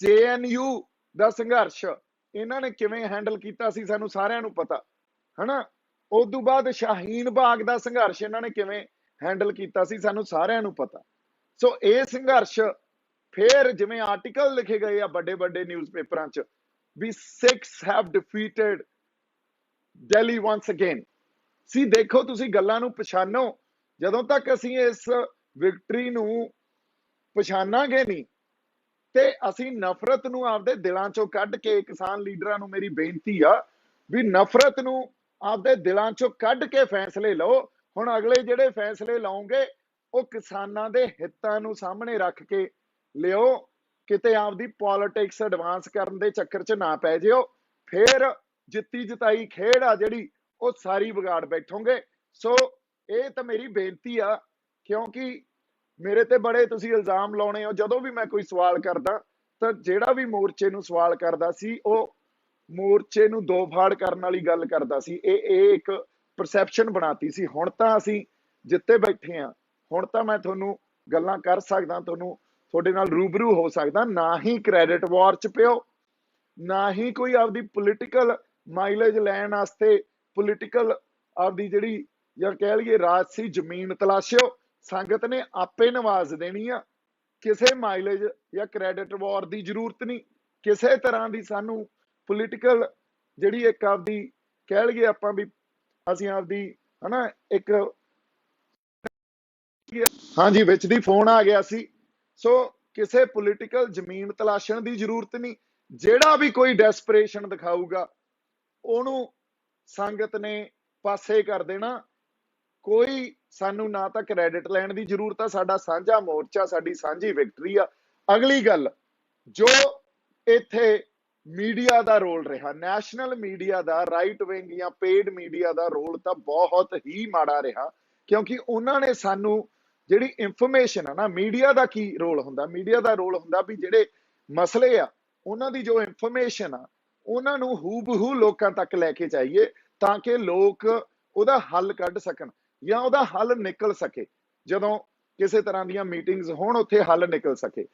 ਜੇਐਨਯੂ ਦਾ ਸੰਘਰਸ਼ ਇਹਨਾਂ ਨੇ ਕਿਵੇਂ ਹੈਂਡਲ ਕੀਤਾ ਸੀ ਸਾਨੂੰ ਸਾਰਿਆਂ ਨੂੰ ਪਤਾ, ਹਨਾ? ਉਸ ਤੋਂ ਬਾਅਦ ਸ਼ਾਹੀਨ ਬਾਗ ਦਾ ਸੰਘਰਸ਼ ਇਹਨਾਂ ਨੇ ਕਿਵੇਂ ਹੈਂਡਲ ਕੀਤਾ ਸੀ ਸਾਨੂੰ ਸਾਰਿਆਂ ਨੂੰ ਪਤਾ। ਸੋ ਇਹ ਸੰਘਰਸ਼ ਫੇਰ ਜਿਵੇਂ ਆਰਟੀਕਲ ਲਿਖੇ ਗਏ ਆ ਵੱਡੇ ਵੱਡੇ ਨਿਊਜ਼ਪੇਪਰਾਂ 'ਚ, we six have defeated Delhi once again ਸੀ ਦੇਖੋ ਤੁਸੀਂ ਗੱਲਾਂ ਨੂੰ ਪਛਾਣੋ ਜਦੋਂ ਤੱਕ ਅਸੀਂ ਇਸ ਵਿਕਟਰੀ ਨੂੰ ਪਛਾਣਾਂਗੇ ਨਹੀਂ, ਤੇ ਅਸੀਂ ਨਫ਼ਰਤ ਨੂੰ ਆਪਦੇ ਦਿਲਾਂ ਚੋਂ ਕੱਢ ਕੇ ਕਿਸਾਨ ਲੀਡਰਾਂ ਨੂੰ ਮੇਰੀ ਬੇਨਤੀ ਆ ਵੀ ਨਫ਼ਰਤ ਨੂੰ ਆਪਦੇ ਦਿਲਾਂ ਚੋਂ ਕੱਢ ਕੇ ਫੈਸਲੇ ਲਓ। ਹੁਣ ਅਗਲੇ ਜਿਹੜੇ ਫੈਸਲੇ ਲਾਉਂਗੇ, ਉਹ ਕਿਸਾਨਾਂ ਦੇ ਹਿੱਤਾਂ ਨੂੰ ਸਾਹਮਣੇ ਰੱਖ ਕੇ ਲਿਓ। ਕਿਤੇ ਆਪਦੀ ਪੋਲਿਟਿਕਸ ਐਡਵਾਂਸ ਕਰਨ ਦੇ ਚੱਕਰ 'ਚ ਨਾ ਪੈ ਜਿਓ। ਫੇਰ ਜਿੱਤੀ ਜਿਤਾਈ ਖੇਡ ਆ ਜਿਹੜੀ, ਉਹ ਸਾਰੀ ਵਿਗਾੜ ਬੈਠੋਗੇ। ਸੋ ਇਹ ਤਾਂ ਮੇਰੀ ਬੇਨਤੀ ਆ, ਕਿਉਂਕਿ ਮੇਰੇ ਤੇ ਬੜੇ ਤੁਸੀਂ ਇਲਜ਼ਾਮ ਲਾਉਣੇ ਹੋ, ਜਦੋਂ ਵੀ ਮੈਂ ਕੋਈ ਸਵਾਲ ਕਰਦਾ, ਤਾਂ ਜਿਹੜਾ ਵੀ ਮੋਰਚੇ ਨੂੰ ਸਵਾਲ ਕਰਦਾ ਸੀ, ਉਹ ਮੋਰਚੇ ਨੂੰ ਦੋ ਫਾੜ ਕਰਨ ਵਾਲੀ ਗੱਲ ਕਰਦਾ ਸੀ। ਇਹ ਇਹ ਇੱਕ ਪਰਸੈਪਸ਼ਨ ਬਣਾਤੀ ਸੀ। ਹੁਣ ਤਾਂ ਅਸੀਂ ਜਿੱਤੇ ਬੈਠੇ ਆ ਹੁਣ ਤਾਂ ਮੈਂ ਤੁਹਾਨੂੰ ਗੱਲਾਂ ਕਰ ਸਕਦਾ, ਤੁਹਾਨੂੰ ਤੁਹਾਡੇ ਨਾਲ ਰੂਬਰੂ ਹੋ ਸਕਦਾ। ਨਾ ਹੀ ਕ੍ਰੈਡਿਟ ਵਾਰ ਚ ਪਿਓ, ਨਾ ਹੀ ਕੋਈ ਆਪਦੀ ਪੋਲੀਟੀਕਲ ਮਾਈਲੇਜ ਲੈਣ ਵਾਸਤੇ ਪੋਲੀਟੀਕਲ ਆਪਦੀ ਜਿਹੜੀ ਜਾਂ ਕਹਿ ਲਈਏ ਰਾਜਸੀ ਜ਼ਮੀਨ ਤਲਾਸ਼ਿਓ, ਸੰਗਤ ਨੇ ਆਪੇ ਨਵਾਜ਼ ਦੇਣੀ ਆ। ਕਿਸੇ ਮਾਈਲੇਜ ਜਾਂ ਕ੍ਰੈਡਿਟ ਵਾਰ ਦੀ ਜ਼ਰੂਰਤ ਨਹੀਂ। ਕਿਸੇ ਤਰ੍ਹਾਂ ਦੀ ਸਾਨੂੰ ਪੋਲੀਟੀਕਲ ਜਿਹੜੀ ਇੱਕ ਆਪਦੀ ਕਹਿ ਲਈਏ ਆਪਾਂ ਵੀ ਅਸੀਂ ਆਪਦੀ ਹਨਾ ਇੱਕ ਹਾਂਜੀ, ਵਿੱਚ ਦੀ ਫੋਨ ਆ ਗਿਆ ਸੀ। ਸੋ ਕਿਸੇ ਪੋਲੀਟੀਕਲ ਜ਼ਮੀਨ ਤਲਾਸ਼ਣ ਦੀ ਜ਼ਰੂਰਤ ਨਹੀਂ। ਜਿਹੜਾ ਵੀ ਕੋਈ ਡੈਸਪਰੇਸ਼ਨ ਦਿਖਾਊਗਾ, ਉਹਨੂੰ ਸੰਗਤ ਨੇ ਪਾਸੇ ਕਰ ਦੇਣਾ। ਕੋਈ ਸਾਨੂੰ ਨਾ ਤਾਂ ਕ੍ਰੈਡਿਟ ਲੈਣ ਦੀ ਜ਼ਰੂਰਤ ਆ, ਸਾਡਾ ਸਾਂਝਾ ਮੋਰਚਾ, ਸਾਡੀ ਸਾਂਝੀ ਵਿਕਟਰੀ ਆ। ਅਗਲੀ ਗੱਲ, ਜੋ ਇੱਥੇ ਮੀਡੀਆ ਦਾ ਰੋਲ ਰਿਹਾ ਨੈਸ਼ਨਲ ਮੀਡੀਆ ਦਾ ਰਾਈਟ ਵਿੰਗ ਜਾਂ ਪੇਡ ਮੀਡੀਆ ਦਾ ਰੋਲ ਤਾਂ ਬਹੁਤ ਹੀ ਮਾੜਾ ਰਿਹਾ, ਕਿਉਂਕਿ ਉਹਨਾਂ ਨੇ ਸਾਨੂੰ ਜਿਹੜੀ ਇਨਫੋਰਮੇਸ਼ਨ ਆ ਨਾ ਮੀਡੀਆ ਦਾ ਕੀ ਰੋਲ ਹੁੰਦਾ? ਮੀਡੀਆ ਦਾ ਰੋਲ ਹੁੰਦਾ ਵੀ ਜਿਹੜੇ ਮਸਲੇ ਆ, ਉਹਨਾਂ ਦੀ ਜੋ ਇਨਫੋਰਮੇਸ਼ਨ ਆ, ਉਹਨਾਂ ਨੂੰ ਹੂਬਹੂ ਲੋਕਾਂ ਤੱਕ ਲੈ ਕੇ ਜਾਈਏ, ਤਾਂ ਕਿ ਲੋਕ ਉਹਦਾ ਹੱਲ ਕੱਢ ਸਕਣ। ਜਾਂ ਉਹਦਾ ਹੱਲ ਨਿਕਲ ਸਕੇ, ਜਦੋਂ ਕਿਸੇ ਤਰ੍ਹਾਂ ਦੀਆਂ ਮੀਟਿੰਗਸ ਹੋਣ, ਉੱਥੇ ਹੱਲ ਨਿਕਲ ਸਕੇ।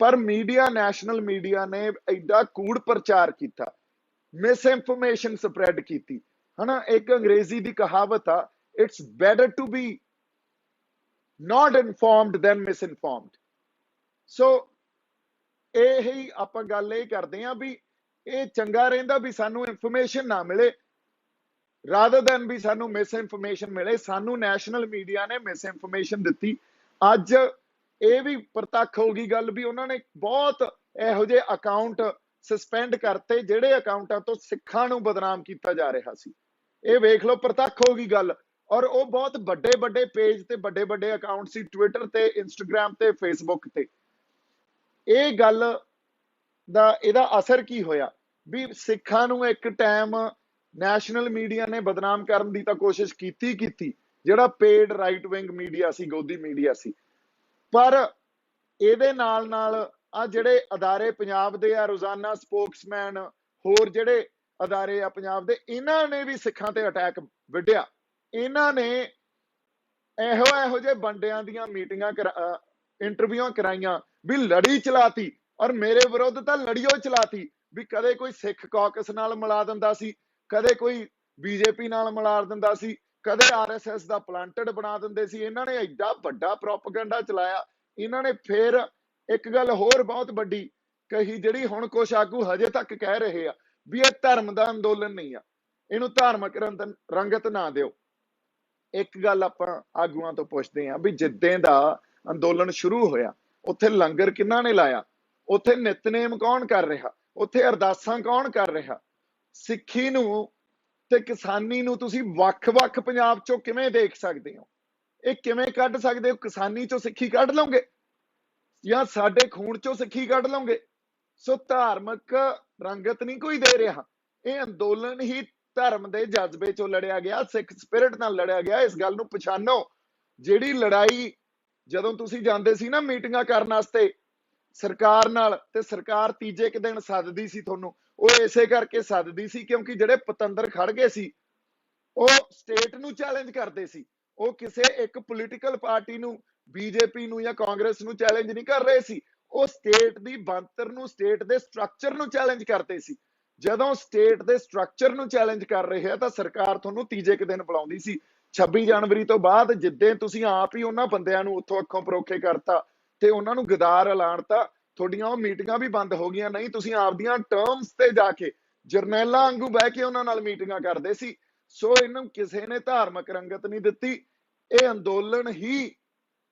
ਪਰ ਮੀਡੀਆ, ਨੈਸ਼ਨਲ ਮੀਡੀਆ ਨੇ ਐਡਾ ਕੂੜ ਪ੍ਰਚਾਰ ਕੀਤਾ ਮਿਸ ਇਨਫੋਰਮੇਸ਼ਨ ਸਪਰੈਡ ਕੀਤੀ। ਹਨਾ, ਇੱਕ ਅੰਗਰੇਜ਼ੀ ਦੀ ਕਹਾਵਤ ਆ it's better to be not informed than misinformed so ਇਹ ਹੀ ਆਪਾਂ ਗੱਲ ਇਹ ਕਰਦੇ ਆਂ ਵੀ ਇਹ ਚੰਗਾ ਰਹਿੰਦਾ ਵੀ ਸਾਨੂੰ ਇਨਫੋਰਮੇਸ਼ਨ ਨਾ ਮਿਲੇ ਰਾਦਰ ਦੈਨ ਵੀ ਸਾਨੂੰ ਮਿਸ ਇਨਫੋਰਮੇਸ਼ਨ ਮਿਲੇ, ਸਾਨੂੰ ਨੈਸ਼ਨਲ ਮੀਡੀਆ ਨੇ ਮਿਸ ਇਨਫੋਰਮੇਸ਼ਨ ਦਿੱਤੀ। ਅੱਜ ਇਹ ਵੀ ਪ੍ਰਤੱਖ ਹੋ ਗਈ ਗੱਲ ਵੀ ਉਹਨਾਂ ਨੇ ਬਹੁਤ ਇਹੋ ਜਿਹੇ ਅਕਾਊਂਟ ਸਸਪੈਂਡ ਕਰਤੇ, ਜਿਹੜੇ ਅਕਾਊਂਟਾਂ ਤੋਂ ਸਿੱਖਾਂ ਨੂੰ ਬਦਨਾਮ ਕੀਤਾ ਜਾ ਰਿਹਾ ਸੀ। ਇਹ ਵੇਖ ਲਓ, ਪ੍ਰਤੱਖ ਹੋ ਗਈ ਗੱਲ। ਔਰ ਉਹ ਬਹੁਤ ਵੱਡੇ ਵੱਡੇ ਪੇਜ ਤੇ ਵੱਡੇ ਵੱਡੇ ਅਕਾਊਂਟ ਸੀ ਟਵਿੱਟਰ ਤੇ ਇੰਸਟਾਗ੍ਰam ਤੇ ਫੇਸਬੁੱਕ ਤੇ। ਇਹ ਗੱਲ ਦਾ ਇਹਦਾ ਅਸਰ ਕੀ ਹੋਇਆ? ਵੀ ਸਿੱਖਾਂ ਨੂੰ ਇੱਕ ਟਾਈਮ ਨੈਸ਼ਨਲ ਮੀਡੀਆ ਨੇ ਬਦਨਾਮ ਕਰਨ ਦੀ ਤਾਂ ਕੋਸ਼ਿਸ਼ ਕੀਤੀ ਕੀਤੀ। ਜਿਹੜਾ ਪੇਡ ਰਾਈਟ ਵਿੰਗ ਮੀਡੀਆ ਸੀ, ਗੋਦੀ ਮੀਡੀਆ ਸੀ। ਪਰ ਇਹਦੇ ਨਾਲ ਨਾਲ ਆ ਜਿਹੜੇ ਅਦਾਰੇ ਪੰਜਾਬ ਦੇ ਆ, ਰੋਜ਼ਾਨਾ ਸਪੋਕਸਮੈਨ ਹੋਰ ਜਿਹੜੇ ਅਦਾਰੇ ਆ ਪੰਜਾਬ ਦੇ, ਇਹਨਾਂ ਨੇ ਵੀ ਸਿੱਖਾਂ ਤੇ ਅਟੈਕ ਵਿੱਢਿਆ। ਇਹਨਾਂ ਨੇ ਇਹੋ ਇਹੋ ਜਿਹੇ ਬੰਡਿਆਂ ਦੀਆਂ ਮੀਟਿੰਗਾਂ ਇੰਟਰਵਿਊਆਂ ਕਰਾਈਆਂ ਵੀ ਲੜੀ ਚਲਾਤੀ। ਔਰ ਮੇਰੇ ਵਿਰੁੱਧ ਤਾਂ ਲੜੀਓ ਚਲਾਤੀ ਵੀ ਕਦੇ ਕੋਈ ਸਿੱਖ ਕਾਕਸ ਨਾਲ ਮਿਲਾ ਦਿੰਦਾ ਸੀ ਕਦੇ ਕੋਈ ਬੀਜੇਪੀ ਨਾਲ ਮਿਲਾ ਦਿੰਦਾ ਸੀ, ਕਦੇ ਆਰਐਸਐਸ ਦਾ ਪਲਾਂਟਡ ਬਣਾ ਦਿੰਦੇ ਸੀ, ਇਹਨਾਂ ਨੇ ਐਡਾ ਵੱਡਾ ਪ੍ਰੋਪਗੈਂਡਾ ਚਲਾਇਆ, ਇਹਨਾਂ ਨੇ ਫਿਰ ਇੱਕ ਗੱਲ ਹੋਰ ਬਹੁਤ ਵੱਡੀ ਕਹੀ, ਜਿਹੜੀ ਹੁਣ ਕੁਛ ਆਗੂ ਹਜੇ ਤੱਕ ਕਹਿ ਰਹੇ ਆ, ਵੀ ਇਹ ਧਰਮ ਦਾ ਅੰਦੋਲਨ ਨਹੀਂ ਆ, ਇਹਨੂੰ ਧਾਰਮਿਕ ਰੰਗ- ਰੰਗਤ ਨਾ ਦਿਓ। ਇੱਕ ਗੱਲ ਆਪਾਂ ਆਗੂਆਂ ਤੋਂ ਪੁੱਛਦੇ ਆ ਵੀ ਜਿੱਦਾਂ ਦਾ ਅੰਦੋਲਨ ਸ਼ੁਰੂ ਹੋਇਆ, ਉੱਥੇ ਲੰਗਰ ਕਿਹਨਾਂ ਨੇ ਲਾਇਆ, ਉੱਥੇ ਨਿਤਨੇਮ ਕੌਣ ਕਰ ਰਿਹਾ, ਉੱਥੇ ਅਰਦਾਸਾਂ ਕੌਣ ਕਰ ਰਿਹਾ ਸਿੱਖੀ ਨੂੰ ਤੇ ਕਿਸਾਨੀ ਨੂੰ ਤੁਸੀਂ ਵੱਖ-ਵੱਖ ਪੰਜਾਬ ਚੋਂ ਕਿਵੇਂ ਦੇਖ ਸਕਦੇ ਹੋ? ਇਹ ਕਿਵੇਂ ਕੱਢ ਸਕਦੇ ਹੋ? ਕਿਸਾਨੀ ਚੋਂ ਸਿੱਖੀ ਕੱਢ ਲਓਗੇ? ਜਾਂ ਸਾਡੇ ਖੂਨ ਚੋਂ ਸਿੱਖੀ ਕੱਢ ਲਓਗੇ? ਸੋ ਧਾਰਮਿਕ ਰੰਗਤ ਨਹੀਂ ਕੋਈ ਦੇ ਰਿਹਾ। ਇਹ ਅੰਦੋਲਨ ਹੀ ਧਰਮ ਦੇ ਜਜ਼ਬੇ ਚੋਂ ਲੜਿਆ ਗਿਆ, ਸਿੱਖ ਸਪਿਰਿਟ ਨਾਲ ਲੜਿਆ ਗਿਆ। ਇਸ ਗੱਲ ਨੂੰ ਪਛਾਣੋ। ਜਿਹੜੀ ਲੜਾਈ ਜਦੋਂ ਤੁਸੀਂ ਜਾਂਦੇ ਸੀ ਨਾ ਮੀਟਿੰਗਾਂ ਕਰਨ ਵਾਸਤੇ, ਸਰਕਾਰ ਨਾਲ ਤੇ ਸਰਕਾਰ ਤੀਜੇ ਕੁ ਦਿਨ ਸੱਦਦੀ ਸੀ ਤੁਹਾਨੂੰ ਉਹ ਇਸੇ ਕਰਕੇ ਸੱਦਦੀ ਸੀ ਕਿਉਂਕਿ ਜਿਹੜੇ ਪਤੰਦਰ ਖੜ ਗਏ ਸੀ, ਉਹ ਸਟੇਟ ਨੂੰ ਚੈਲੰਜ ਕਰਦੇ ਸੀ। ਉਹ ਕਿਸੇ ਇੱਕ ਪੋਲੀਟੀਕਲ ਪਾਰਟੀ ਨੂੰ ਬੀਜੇਪੀ ਨੂੰ ਜਾਂ ਕਾਂਗਰਸ ਨੂੰ ਚੈਲੰਜ ਨਹੀਂ ਕਰ ਰਹੇ ਸੀ। ਉਹ ਸਟੇਟ ਦੀ ਬੰਤਰ ਨੂੰ ਸਟੇਟ ਦੇ ਸਟਰਕਚਰ ਨੂੰ ਚੈਲੰਜ ਕਰਦੇ ਸੀ। ਜਦੋਂ ਸਟੇਟ ਦੇ ਸਟਰਕਚਰ ਨੂੰ ਚੈਲੰਜ ਕਰ ਰਹੇ ਆ, ਤਾਂ ਸਰਕਾਰ ਤੁਹਾਨੂੰ ਤੀਜੇ ਕੁ ਦਿਨ ਬੁਲਾਉਂਦੀ ਸੀ। 26 ਜਨਵਰੀ ਤੋਂ ਬਾਅਦ ਜਿੱਦੇ ਤੁਸੀਂ ਆਪ ਹੀ ਉਹਨਾਂ ਬੰਦਿਆਂ ਨੂੰ ਉੱਥੋਂ ਅੱਖੋਂ ਪਰੋਖੇ ਕਰਤਾ ਤੇ ਉਹਨਾਂ ਨੂੰ ਗਦਾਰ ਐਲਾਨਤਾ ਤੁਹਾਡੀਆਂ ਉਹ ਮੀਟਿੰਗਾਂ ਵੀ ਬੰਦ ਹੋ ਗਈਆਂ, ਨਹੀਂ, ਤੁਸੀਂ ਆਪਦੀਆਂ ਟਰਮਸ ਤੇ ਜਾ ਕੇ ਜਰਨੈਲਾਂ ਵਾਂਗੂ ਬਹਿ ਕੇ ਉਹਨਾਂ ਨਾਲ ਮੀਟਿੰਗਾਂ ਕਰਦੇ ਸੀ। ਸੋ ਇਹਨੂੰ ਕਿਸੇ ਨੇ ਧਾਰਮਿਕ ਰੰਗਤ ਨਹੀਂ ਦਿੱਤੀ। ਇਹ ਅੰਦੋਲਨ ਹੀ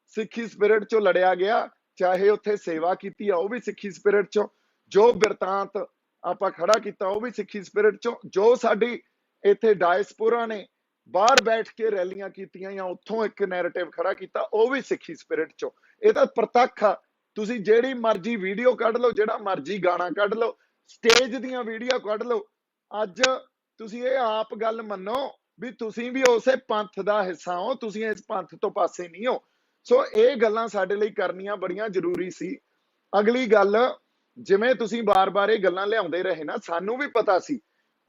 ਸਿੱਖੀ ਸਪਿਰਿਟ ਚੋਂ ਲੜਿਆ ਗਿਆ। ਚਾਹੇ ਉੱਥੇ ਸੇਵਾ ਕੀਤੀ ਆ, ਉਹ ਵੀ ਸਿੱਖੀ ਸਪਿਰਿਟ ਚੋਂ। ਜੋ ਬਿਰਤਾਂਤ ਆਪਾਂ ਖੜਾ ਕੀਤਾ, ਉਹ ਵੀ ਸਿੱਖੀ ਸਪਿਰਿਟ ਚੋਂ। ਜੋ ਸਾਡੀ ਇੱਥੇ ਡਾਇਸਪੋਰਾ ਨੇ ਬਾਹਰ ਬੈਠ ਕੇ ਰੈਲੀਆਂ ਕੀਤੀਆਂ ਜਾਂ ਉੱਥੋਂ ਇੱਕ ਨੈਰੇਟਿਵ ਖੜਾ ਕੀਤਾ, ਉਹ ਵੀ ਸਿੱਖੀ ਸਪਿਰਿਟ ਚੋਂ। ਇਹ ਤਾਂ ਪ੍ਰਤੱਖ ਆ। ਤੁਸੀਂ ਜਿਹੜੀ ਮਰਜ਼ੀ ਵੀਡੀਓ ਕੱਢ ਲਓ, ਜਿਹੜਾ ਮਰਜ਼ੀ ਗਾਣਾ ਕੱਢ ਲਓ ਸਟੇਜ ਦੀਆਂ ਵੀਡੀਓ ਕੱਢ ਲਓ। ਅੱਜ ਤੁਸੀਂ ਇਹ ਆਪ ਗੱਲ ਮੰਨੋ ਵੀ ਤੁਸੀਂ ਵੀ ਉਸੇ ਪੰਥ ਦਾ ਹਿੱਸਾ ਹੋ, ਤੁਸੀਂ ਇਸ ਪੰਥ ਤੋਂ ਪਾਸੇ ਨਹੀਂ ਹੋ। ਸੋ ਇਹ ਗੱਲਾਂ ਸਾਡੇ ਲਈ ਕਰਨੀਆਂ ਬੜੀਆਂ ਜ਼ਰੂਰੀ ਸੀ। ਅਗਲੀ ਗੱਲ, ਜਿਵੇਂ ਤੁਸੀਂ ਬਾਰ-ਬਾਰ ਇਹ ਗੱਲਾਂ ਲਿਆਉਂਦੇ ਰਹੇ ਨਾ, ਸਾਨੂੰ ਵੀ ਪਤਾ ਸੀ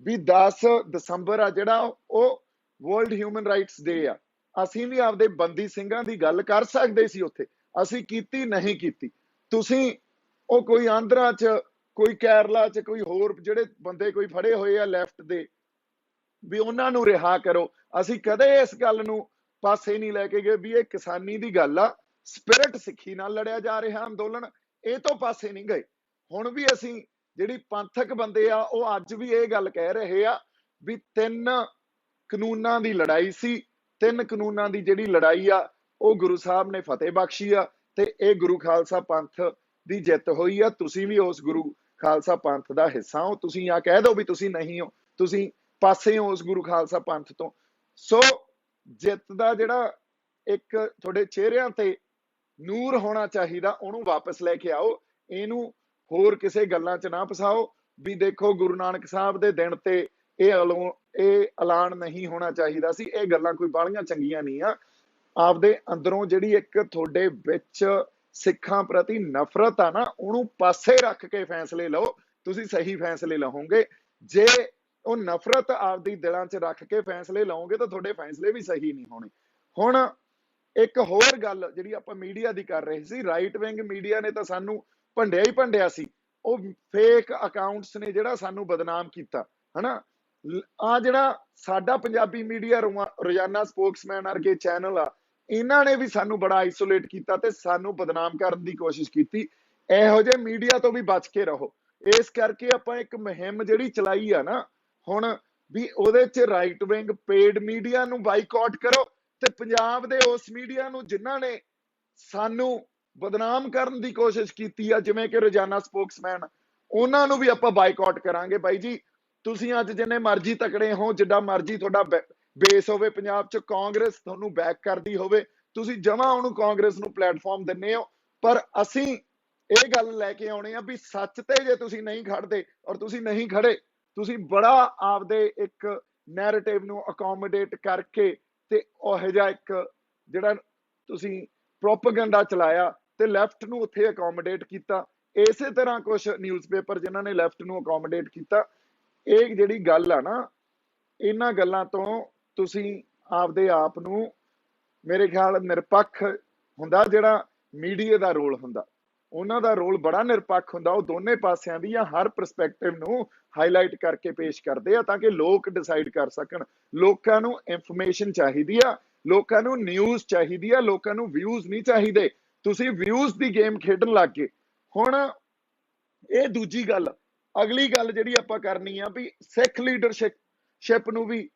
ਵੀ 10 ਦਸੰਬਰ ਆ ਜਿਹੜਾ ਉਹ ਵਰਲਡ ਹਿਊਮਨ ਰਾਈਟਸ ਡੇ ਆ। ਅਸੀਂ ਵੀ ਆਪਦੇ ਬੰਦੀ ਸਿੰਘਾਂ ਦੀ ਗੱਲ ਕਰ ਸਕਦੇ ਸੀ ਉੱਥੇ। ਅਸੀਂ ਕੀਤੀ, ਨਹੀਂ ਕੀਤੀ। ਤੁਸੀਂ ਉਹ ਕੋਈ ਆਂਧਰਾ 'ਚ, ਕੋਈ ਕੇਰਲਾ 'ਚ, ਕੋਈ ਹੋਰ ਜਿਹੜੇ ਬੰਦੇ ਕੋਈ ਫੜੇ ਹੋਏ ਆ ਲੈਫਟ ਦੇ, ਵੀ ਉਹਨਾਂ ਨੂੰ ਰਿਹਾ ਕਰੋ। ਅਸੀਂ ਕਦੇ ਇਸ ਗੱਲ ਨੂੰ ਪਾਸੇ ਨਹੀਂ ਲੈ ਕੇ ਗਏ ਵੀ ਇਹ ਕਿਸਾਨੀ ਦੀ ਗੱਲ ਆ। ਸਪਿਰਿਟ ਸਿੱਖੀ ਨਾਲ ਲੜਿਆ ਜਾ ਰਿਹਾ ਅੰਦੋਲਨ, ਇਹ ਤੋਂ ਪਾਸੇ ਨਹੀਂ ਗਏ। ਹੁਣ ਵੀ ਅਸੀਂ ਜਿਹੜੀ ਪੰਥਕ ਬੰਦੇ ਆ, ਉਹ ਅੱਜ ਵੀ ਇਹ ਗੱਲ ਕਹਿ ਰਹੇ ਆ ਵੀ ਤਿੰਨ ਕਾਨੂੰਨਾਂ ਦੀ ਲੜਾਈ ਸੀ, ਤਿੰਨ ਕਾਨੂੰਨਾਂ ਦੀ ਜਿਹੜੀ ਲੜਾਈ ਆ ਉਹ ਗੁਰੂ ਸਾਹਿਬ ਨੇ ਫਤਿਹ ਬਖਸ਼ੀ ਆ ਤੇ ਇਹ ਗੁਰੂ ਖਾਲਸਾ ਪੰਥ ਦੀ ਜਿੱਤ ਹੋਈ ਆ। ਤੁਸੀਂ ਵੀ ਉਸ ਗੁਰੂ ਖਾਲਸਾ ਪੰਥ ਦਾ ਹਿੱਸਾ ਹੋ। ਤੁਸੀਂ ਆ ਕਹਿ ਦਿਓ ਵੀ ਤੁਸੀਂ ਨਹੀਂ ਹੋ। ਤੁਸੀਂ ਪਾਸੇ ਹੋ ਉਸ ਗੁਰੂ ਖਾਲਸਾ ਪੰਥ ਤੋਂ। ਸੋ ਜਿੱਤ ਦਾ ਜਿਹੜਾ ਇੱਕ ਤੁਹਾਡੇ ਚਿਹਰਿਆਂ ਤੇ ਨੂਰ ਹੋਣਾ ਚਾਹੀਦਾ, ਉਹਨੂੰ ਵਾਪਸ ਲੈ ਕੇ ਆਓ। ਇਹਨੂੰ ਹੋਰ ਕਿਸੇ ਗੱਲਾਂ 'ਚ ਨਾ ਫਸਾਓ ਵੀ ਦੇਖੋ ਗੁਰੂ ਨਾਨਕ ਸਾਹਿਬ ਦੇ ਦਿਨ ਤੇ ਇਹ ਅਲੋ, ਇਹ ਐਲਾਨ ਨਹੀਂ ਹੋਣਾ ਚਾਹੀਦਾ ਸੀ। ਇਹ ਗੱਲਾਂ ਕੋਈ ਬਾਹਲੀਆਂ ਚੰਗੀਆਂ ਨਹੀਂ ਆ। ਆਪਦੇ ਅੰਦਰੋਂ ਜਿਹੜੀ ਇੱਕ ਤੁਹਾਡੇ ਵਿੱਚ ਸਿੱਖਾਂ ਪ੍ਰਤੀ ਨਫ਼ਰਤ ਆ ਨਾ, ਉਹਨੂੰ ਪਾਸੇ ਰੱਖ ਕੇ ਫੈਸਲੇ ਲਓ, ਤੁਸੀਂ ਸਹੀ ਫੈਸਲੇ ਲਵੋਗੇ। ਜੇ ਉਹ ਨਫ਼ਰਤ ਆਪਦੀ ਦਿਲਾਂ 'ਚ ਰੱਖ ਕੇ ਫੈਸਲੇ ਲਓਗੇ ਤਾਂ ਤੁਹਾਡੇ ਫੈਸਲੇ ਵੀ ਸਹੀ ਨਹੀਂ ਹੋਣੇ। ਹੁਣ ਇੱਕ ਹੋਰ ਗੱਲ ਜਿਹੜੀ ਆਪਾਂ ਮੀਡੀਆ ਦੀ ਕਰ ਰਹੇ ਸੀ ਰਾਈਟ ਵਿੰਗ ਮੀਡੀਆ ਨੇ ਤਾਂ ਸਾਨੂੰ ਭੰਡਿਆ ਹੀ ਭੰਡਿਆ ਸੀ। ਉਹ ਫੇਕ ਅਕਾਊਂਟਸ ਨੇ ਜਿਹੜਾ ਸਾਨੂੰ ਬਦਨਾਮ ਕੀਤਾ, ਹਨਾ? ਆ ਜਿਹੜਾ ਸਾਡਾ ਪੰਜਾਬੀ ਮੀਡੀਆ ਰੋਜ਼ਾਨਾ ਸਪੋਕਸਮੈਨ ਵਰਗੇ ਚੈਨਲ ਆ ਇਹਨਾਂ ਨੇ ਵੀ ਸਾਨੂੰ ਬੜਾ ਆਈਸੋਲੇਟ ਕੀਤਾ ਤੇ ਸਾਨੂੰ ਬਦਨਾਮ ਕਰਨ ਦੀ ਕੋਸ਼ਿਸ਼ ਕੀਤੀ। ਇਹੋ ਜਿਹੇ ਮੀਡੀਆ ਤੋਂ ਵੀ ਬਚ ਕੇ ਰਹੋ। ਇਸ ਕਰਕੇ ਆਪਾਂ ਇੱਕ ਮੁਹਿੰਮ ਜਿਹੜੀ ਚਲਾਈ ਆ ਨਾ, ਹੁਣ ਵੀ ਉਹਦੇ 'ਚ ਰਾਈਟ ਵਿੰਗ ਪੇਡ ਮੀਡੀਆ ਨੂੰ ਬਾਈਕਾਟ ਕਰੋ ਤੇ ਪੰਜਾਬ ਦੇ ਉਸ ਮੀਡੀਆ ਨੂੰ ਜਿਨ੍ਹਾਂ ਨੇ ਸਾਨੂੰ ਬਦਨਾਮ ਕਰਨ ਦੀ ਕੋਸ਼ਿਸ਼ ਕੀਤੀ ਆ, ਜਿਵੇਂ ਕਿ ਰੋਜ਼ਾਨਾ ਸਪੋਕਸਮੈਨ ਉਹਨਾਂ ਨੂੰ ਵੀ ਆਪਾਂ ਬਾਈਕਾਟ ਕਰਾਂਗੇ। ਬਾਈ ਜੀ, ਤੁਸੀਂ ਅੱਜ ਜਿੰਨੇ ਮਰਜ਼ੀ ਤਕੜੇ ਹੋ, ਜਿੱਡਾ ਮਰਜ਼ੀ ਤੁਹਾਡਾ ਬੇਸ ਹੋਵੇ ਪੰਜਾਬ 'ਚ, ਕਾਂਗਰਸ ਤੁਹਾਨੂੰ ਬੈਕ ਕਰਦੀ ਹੋਵੇ। ਤੁਸੀਂ ਜਮਾ ਉਹਨੂੰ ਕਾਂਗਰਸ ਨੂੰ ਪਲੇਟਫਾਰਮ ਦਿੰਨੇ ਹੋ। ਪਰ ਅਸੀਂ ਇਹ ਗੱਲ ਲੈ ਕੇ ਆਉਣੇ ਆ ਵੀ ਸੱਚ ਤੇ ਜੇ ਤੁਸੀਂ ਨਹੀਂ ਖੜਦੇ ਔਰ ਤੁਸੀਂ ਨਹੀਂ ਖੜੇ, ਤੁਸੀਂ ਬੜਾ ਆਪਦੇ ਇੱਕ ਨੈਰੇਟਿਵ ਨੂੰ ਅਕੋਮੋਡੇਟ ਕਰਕੇ ਤੇ ਉਹ ਜਿਹਾ ਇੱਕ ਜਿਹੜਾ ਤੁਸੀਂ ਪ੍ਰੋਪਗੈਂਡਾ ਚਲਾਇਆ ਤੇ ਲੈਫਟ ਨੂੰ ਉੱਥੇ ਅਕੋਮੋਡੇਟ ਕੀਤਾ। ਇਸੇ ਤਰ੍ਹਾਂ ਕੁਝ ਨਿਊਜ਼ਪੇਪਰ ਜਿਨ੍ਹਾਂ ਨੇ ਲੈਫਟ ਨੂੰ ਅਕੋਮੋਡੇਟ ਕੀਤਾ। ਇਹ ਜਿਹੜੀ ਗੱਲ ਆ ਨਾ, ਇਹਨਾਂ ਗੱਲਾਂ ਤੋਂ ਤੁਸੀਂ ਆਪਦੇ ਆਪ ਨੂੰ ਮੇਰੇ ਖਿਆਲ ਨਿਰਪੱਖ ਹੁੰਦਾ ਜਿਹੜਾ ਮੀਡੀਆ ਦਾ ਰੋਲ ਹੁੰਦਾ। ਉਹਨਾਂ ਦਾ ਰੋਲ ਬੜਾ ਨਿਰਪੱਖ ਹੁੰਦਾ, ਉਹ ਦੋਨੇ ਪਾਸਿਆਂ ਦੀ ਜਾਂ ਹਰ ਪਰਸਪੈਕਟਿਵ ਨੂੰ ਹਾਈਲਾਈਟ ਕਰਕੇ ਪੇਸ਼ ਕਰਦੇ ਆ ਤਾਂ ਕਿ ਲੋਕ ਡਿਸਾਈਡ ਕਰ ਸਕਣ। ਲੋਕਾਂ ਨੂੰ ਇਨਫੋਰਮੇਸ਼ਨ ਚਾਹੀਦੀ ਆ, ਲੋਕਾਂ ਨੂੰ ਨਿਊਜ਼ ਚਾਹੀਦੀ ਆ, ਲੋਕਾਂ ਨੂੰ ਵਿਊਜ਼ ਨਹੀਂ ਚਾਹੀਦੇ। ਤੁਸੀਂ ਵਿਊਜ਼ ਦੀ ਗੇਮ ਖੇਡਣ ਲੱਗ ਗਏ। ਹੁਣ ਇਹ ਦੂਜੀ ਗੱਲ, ਅਗਲੀ ਗੱਲ ਜਿਹੜੀ ਆਪਾਂ ਕਰਨੀ ਆ ਵੀ ਸਿੱਖ ਲੀਡਰਸ਼ਿਪ ਸ਼ਿਪ ਨੂੰ ਵੀ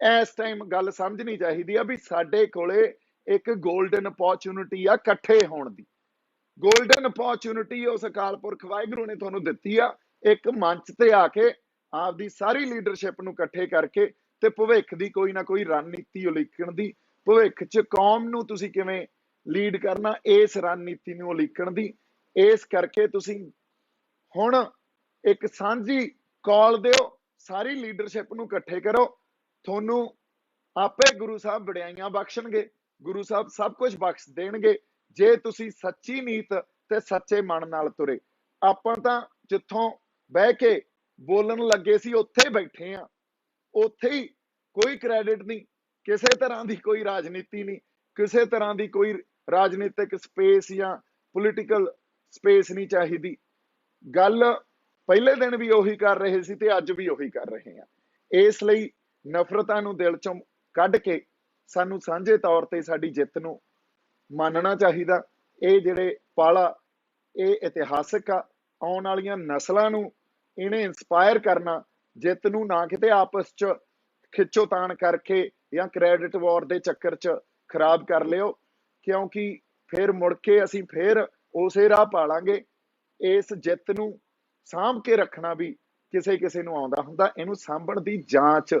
ਇਸ ਟਾਈਮ ਗੱਲ ਸਮਝਣੀ ਚਾਹੀਦੀ ਆ ਵੀ ਸਾਡੇ ਕੋਲੇ ਇੱਕ 골ਡਨ ਅਪੋਰਚੁਨਿਟੀ ਆ ਇਕੱਠੇ ਹੋਣ ਦੀ। 골ਡਨ ਅਪੋਰਚੁਨਿਟੀ ਉਸ ਅਕਾਲ ਪੁਰਖ ਵਾਹਿਗੁਰੂ ਨੇ ਤੁਹਾਨੂੰ ਦਿੱਤੀ ਆ, ਇੱਕ ਮੰਚ ਤੇ ਆ ਕੇ ਆਪਦੀ ਸਾਰੀ ਲੀਡਰਸ਼ਿਪ ਨੂੰ ਇਕੱਠੇ ਕਰਕੇ ਤੇ ਭਵਿੱਖ ਦੀ ਕੋਈ ਨਾ ਕੋਈ ਰਣਨੀਤੀ ਉਲੀਕਣ ਦੀ, ਭਵਿੱਖ 'ਚ ਕੌਮ ਨੂੰ ਤੁਸੀਂ ਕਿਵੇਂ ਲੀਡ ਕਰਨਾ, ਇਸ ਰਣਨੀਤੀ ਨੂੰ ਉਲੀਕਣ ਦੀ। ਇਸ ਕਰਕੇ ਤੁਸੀਂ ਹੁਣ ਇੱਕ ਸਾਂਝੀ ਕਾਲ ਦਿਓ, ਸਾਰੀ ਲੀਡਰਸ਼ਿਪ ਨੂੰ ਇਕੱਠੇ ਕਰੋ। ਤੁਹਾਨੂੰ ਆਪੇ ਗੁਰੂ ਸਾਹਿਬ ਵਡਿਆਈਆਂ ਬਖਸ਼ਣਗੇ, ਗੁਰੂ ਸਾਹਿਬ ਸਭ ਕੁਝ ਬਖਸ਼ ਦੇਣਗੇ। ਜੇ ਤੁਸੀਂ ਸੱਚੀ ਨੀਤ ਤੇ ਸੱਚੇ ਮਨ ਨਾਲ ਤੁਰੇ, ਆਪਾਂ ਤਾਂ ਜਿੱਥੋਂ ਬਹਿ ਕੇ ਬੋਲਣ ਲੱਗੇ ਸੀ, ਉੱਥੇ ਬੈਠੇ ਆ ਉੱਥੇ ਹੀ ਕੋਈ ਕ੍ਰੈਡਿਟ ਨਹੀਂ, ਕਿਸੇ ਤਰ੍ਹਾਂ ਦੀ ਕੋਈ ਰਾਜਨੀਤੀ ਨਹੀਂ, ਕਿਸੇ ਤਰ੍ਹਾਂ ਦੀ ਕੋਈ ਰਾਜਨੀਤਿਕ ਸਪੇਸ ਜਾਂ ਪੋਲੀਟੀਕਲ ਸਪੇਸ ਨਹੀਂ ਚਾਹੀਦੀ। ਗੱਲ ਪਹਿਲੇ ਦਿਨ ਵੀ ਉਹੀ ਕਰ ਰਹੇ ਸੀ ਤੇ ਅੱਜ ਵੀ ਉਹੀ ਕਰ ਰਹੇ ਆ ਇਸ ਲਈ ਨਫ਼ਰਤਾਂ ਨੂੰ ਦਿਲ ਚੋਂ ਕੱਢ ਕੇ ਸਾਨੂੰ ਸਾਂਝੇ ਤੌਰ ਤੇ ਸਾਡੀ ਜਿੱਤ ਨੂੰ ਮੰਨਣਾ ਚਾਹੀਦਾ। ਇਹ ਜਿਹੜੇ ਪਾਲਾ, ਇਹ ਇਤਿਹਾਸਕ ਆ, ਆਉਣ ਵਾਲੀਆਂ ਨਸਲਾਂ ਨੂੰ ਇਹਨੇ ਇਨਸਪਾਇਰ ਕਰਨਾ, ਜਿੱਤ ਨੂੰ ਨਾ ਕਿਤੇ ਆਪਸ ਚ ਖਿੱਚੋਤਾਣ ਕਰਕੇ ਜਾਂ ਕ੍ਰੈਡਿਟ ਵਾਰ ਦੇ ਚੱਕਰ ਚ ਖਰਾਬ ਕਰ ਲਿਓ, ਕਿਉਂਕਿ ਫਿਰ ਮੁੜ ਕੇ ਅਸੀਂ ਫਿਰ ਉਸੇ ਰਾਹ ਪਾਲਾਂਗੇ। ਇਸ ਜਿੱਤ ਨੂੰ ਸਾਂਭ ਕੇ ਰੱਖਣਾ ਵੀ ਕਿਸੇ ਕਿਸੇ ਨੂੰ ਆਉਂਦਾ ਹੁੰਦਾ, ਇਹਨੂੰ ਸਾਂਭਣ ਦੀ ਜਾਂਚ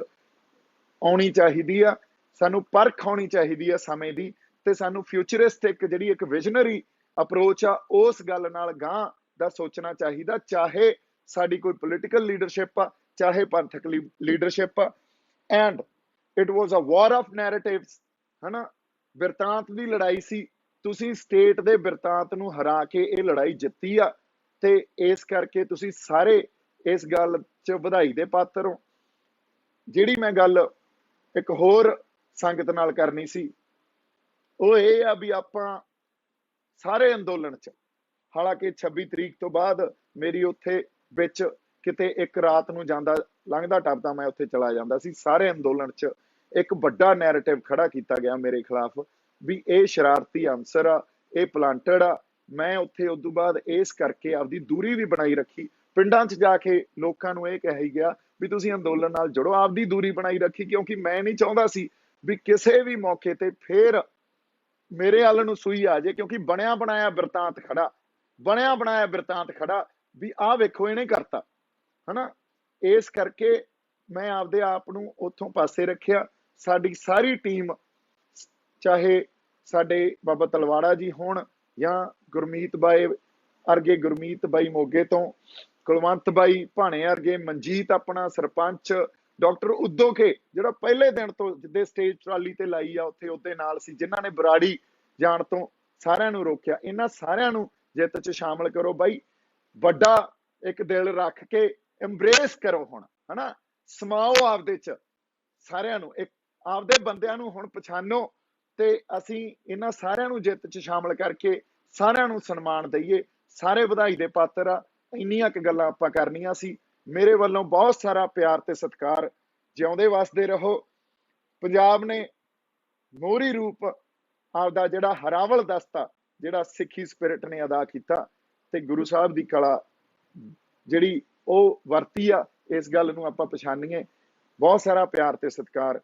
ਆਉਣੀ ਚਾਹੀਦੀ ਆ, ਸਾਨੂੰ ਪਰਖ ਆਉਣੀ ਚਾਹੀਦੀ ਆ ਸਮੇਂ ਦੀ ਤੇ ਸਾਨੂੰ ਫਿਊਚਰਿਸਟਿਕ ਜਿਹੜੀ ਇੱਕ ਵਿਜ਼ਨਰੀ ਅਪਰੋਚ ਆ, ਉਸ ਗੱਲ ਨਾਲ ਗਾਂ ਦਾ ਸੋਚਣਾ ਚਾਹੀਦਾ, ਚਾਹੇ ਸਾਡੀ ਕੋਈ ਪੋਲੀਟੀਕਲ ਲੀਡਰਸ਼ਿਪ ਆ, ਚਾਹੇ ਪੰਥਕ ਲੀਡਰਸ਼ਿਪ ਆ। And it was a war of narratives ਹਨਾ? ਬਿਰਤਾਂਤ ਦੀ ਲੜਾਈ ਸੀ। ਤੁਸੀਂ ਸਟੇਟ ਦੇ ਬਿਰਤਾਂਤ ਨੂੰ ਹਰਾ ਕੇ ਇਹ ਲੜਾਈ ਜਿੱਤੀ ਆ ਤੇ ਇਸ ਕਰਕੇ ਤੁਸੀਂ ਸਾਰੇ ਇਸ ਗੱਲ 'ਚ ਵਧਾਈ ਦੇ ਪਾਤਰ ਹੋ। ਜਿਹੜੀ ਮੈਂ ਗੱਲ ਇੱਕ ਹੋਰ ਸੰਗਤ ਨਾਲ ਕਰਨੀ ਸੀ। ਉਹ ਇਹ ਆ ਵੀ ਆਪਾਂ ਸਾਰੇ ਅੰਦੋਲਨ 'ਚ, ਹਾਲਾਂਕਿ 26 ਤਰੀਕ ਤੋਂ ਬਾਅਦ ਮੇਰੀ ਉੱਥੇ ਵਿੱਚ ਕਿਤੇ ਇੱਕ ਰਾਤ ਨੂੰ ਜਾਂਦਾ, ਲੰਘਦਾ ਟੱਪਦਾ ਮੈਂ ਉੱਥੇ ਚਲਾ ਜਾਂਦਾ ਸੀ। ਸਾਰੇ ਅੰਦੋਲਨ 'ਚ ਇੱਕ ਵੱਡਾ ਨੈਰੇਟਿਵ ਖੜਾ ਕੀਤਾ ਗਿਆ ਮੇਰੇ ਖਿਲਾਫ ਵੀ ਇਹ ਸ਼ਰਾਰਤੀ ਅਨਸਰ ਆ, ਇਹ ਪਲਾਂਟਡ ਆ। ਮੈਂ ਉੱਥੇ ਉਸ ਤੋਂ ਬਾਅਦ ਇਸ ਕਰਕੇ ਆਪਦੀ ਦੂਰੀ ਵੀ ਬਣਾਈ ਰੱਖੀ। ਪਿੰਡਾਂ 'ਚ ਜਾ ਕੇ ਲੋਕਾਂ ਨੂੰ ਇਹ ਕਹੀ ਗਿਆ ਵੀ ਤੁਸੀਂ ਅੰਦੋਲਨ ਨਾਲ ਜੁੜੋ, ਆਪਦੀ ਦੂਰੀ ਬਣਾਈ ਰੱਖੀ, ਕਿਉਂਕਿ ਮੈਂ ਨਹੀਂ ਚਾਹੁੰਦਾ ਸੀ ਵੀ ਕਿਸੇ ਵੀ ਮੌਕੇ ਤੇ ਫੇਰ ਮੇਰੇ ਵੱਲ ਨੂੰ ਸੂਈ ਆ ਜੇ ਕਿਉਂਕਿ ਬਣਿਆ ਬਣਾਇਆ ਬਿਰਤਾਂਤ ਖੜਾ, ਬਣਿਆ ਬਣਾਇਆ ਬਿਰਤਾਂਤ ਖੜਾ ਵੀ ਆਹ ਵੇਖੋ ਇਹਨੇ ਕਰਤਾ, ਹਨਾ? ਇਸ ਕਰਕੇ ਮੈਂ ਆਪਦੇ ਆਪ ਨੂੰ ਉੱਥੋਂ ਪਾਸੇ ਰੱਖਿਆ, ਸਾਡੀ ਸਾਰੀ ਟੀਮ, ਚਾਹੇ ਸਾਡੇ ਬਾਬਾ ਤਲਵਾੜਾ ਜੀ ਹੋਣ ਜਾਂ ਗੁਰਮੀਤ ਬਾਈ ਅਰਗੇ ਗੁਰਮੀਤ ਬਾਈ ਮੋਗੇ ਤੋਂ ਕੁਲਵੰਤ ਬਾਈ ਭਾਣੇ ਅਰਗੇ ਮਨਜੀਤ ਆਪਣਾ ਸਰਪੰਚ, ਡਾਕਟਰ ਉਦੋਕੇ ਜਿਹੜਾ ਪਹਿਲੇ ਦਿਨ ਤੋਂ ਜਿੱਦੇ ਸਟੇਜ ਟਰਾਲੀ ਤੇ ਲਾਈ ਆ, ਉੱਥੇ ਉਹਦੇ ਨਾਲ ਸੀ, ਜਿਨ੍ਹਾਂ ਨੇ ਬਰਾੜੀ ਜਾਣ ਤੋਂ ਸਾਰਿਆਂ ਨੂੰ ਰੋਕਿਆ। ਇਹਨਾਂ ਸਾਰਿਆਂ ਨੂੰ ਜਿੱਤ 'ਚ ਸ਼ਾਮਲ ਕਰੋ ਬਾਈ। ਵੱਡਾ ਇੱਕ ਦਿਲ ਰੱਖ ਕੇ ਐਮਬ੍ਰੇਸ ਕਰੋ ਹੁਣ, ਹਨਾ? ਸਮਾਓ ਆਪਦੇ 'ਚ ਸਾਰਿਆਂ ਨੂੰ। ਇੱਕ ਆਪਦੇ ਬੰਦਿਆਂ ਨੂੰ ਹੁਣ ਪਛਾਣੋ ਤੇ ਅਸੀਂ ਇਹਨਾਂ ਸਾਰਿਆਂ ਨੂੰ ਜਿੱਤ 'ਚ ਸ਼ਾਮਲ ਕਰਕੇ ਸਾਰਿਆਂ ਨੂੰ ਸਨਮਾਨ ਦਈਏ। ਸਾਰੇ ਵਧਾਈ ਦੇ ਪਾਤਰ ਆ। ਇੰਨੀਆਂ ਕੁ ਗੱਲਾਂ ਆਪਾਂ ਕਰਨੀਆਂ ਸੀ। ਮੇਰੇ ਵੱਲੋਂ ਬਹੁਤ ਸਾਰਾ ਪਿਆਰ ਤੇ ਸਤਿਕਾਰ ਜਿਉਂਦੇ ਵਸਦੇ ਰਹੋ। ਪੰਜਾਬ ਨੇ ਮੋਹਰੀ ਰੂਪ ਆਪਦਾ ਜਿਹੜਾ ਹਰਾਵਲ ਦਸਤਾ, ਜਿਹੜਾ ਸਿੱਖੀ ਸਪਿਰਿਟ ਨੇ ਅਦਾ ਕੀਤਾ ਤੇ ਗੁਰੂ ਸਾਹਿਬ ਦੀ ਕਲਾ ਜਿਹੜੀ ਉਹ ਵਰਤੀ ਆ, ਇਸ ਗੱਲ ਨੂੰ ਆਪਾਂ ਪਛਾਣੀਏ। ਬਹੁਤ ਸਾਰਾ ਪਿਆਰ ਤੇ ਸਤਿਕਾਰ।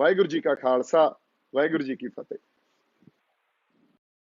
ਵਾਹਿਗੁਰੂ ਜੀ ਕਾ ਖਾਲਸਾ, ਵਾਹਿਗੁਰੂ ਜੀ ਕੀ ਫਤਿਹ।